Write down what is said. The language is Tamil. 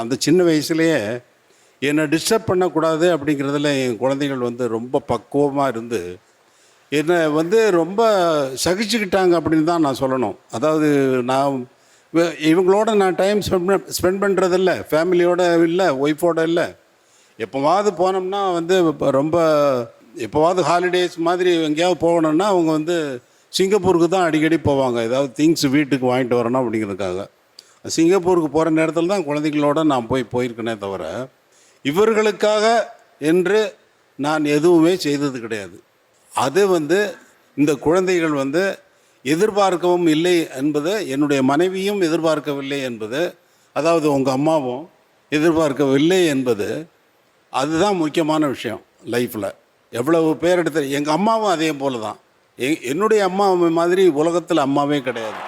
அந்த சின்ன வயசுலேயே என்னை டிஸ்டர்ப் பண்ணக்கூடாது அப்படிங்கிறதுல என் குழந்தைகள் வந்து ரொம்ப பக்குவமாக இருந்து என்னை வந்து ரொம்ப சகிச்சுக்கிட்டாங்க அப்படின்னு தான் நான் சொல்லணும். அதாவது நான் இவங்களோட நான் டைம் ஸ்பெண்ட் ஸ்பெண்ட் பண்ணுறதில்ல ஃபேமிலியோட இல்லை ஒய்ஃபோட இல்லை. எப்போவாவது போனோம்னா வந்து இப்போ ரொம்ப எப்போவாவது ஹாலிடேஸ் மாதிரி எங்கேயாவது போகணுன்னா அவங்க வந்து சிங்கப்பூருக்கு தான் அடிக்கடி போவாங்க. ஏதாவது திங்ஸ் வீட்டுக்கு வாங்கிட்டு வரணும் அப்படிங்கிறதுக்காக. சிங்கப்பூருக்கு போகிற நேரத்தில் தான் குழந்தைகளோட நான் போய் போயிருக்கேனே தவிர இவர்களுக்காக என்று நான் எதுவுமே செய்தது கிடையாது. அது வந்து இந்த குழந்தைகள் வந்து எதிர்பார்க்கவும் இல்லை என்பது என்னுடைய மனைவியும் எதிர்பார்க்கவில்லை என்பது அதாவது உங்கள் அம்மாவும் எதிர்பார்க்கவில்லை என்பது அதுதான் முக்கியமான விஷயம் லைஃப்பில் எவ்வளவு பேர் எடுத்து எங்கள் அம்மாவும் அதே போல தான் எ என்னுடைய அம்மா மாதிரி உலகத்தில் அம்மாவே கிடையாது.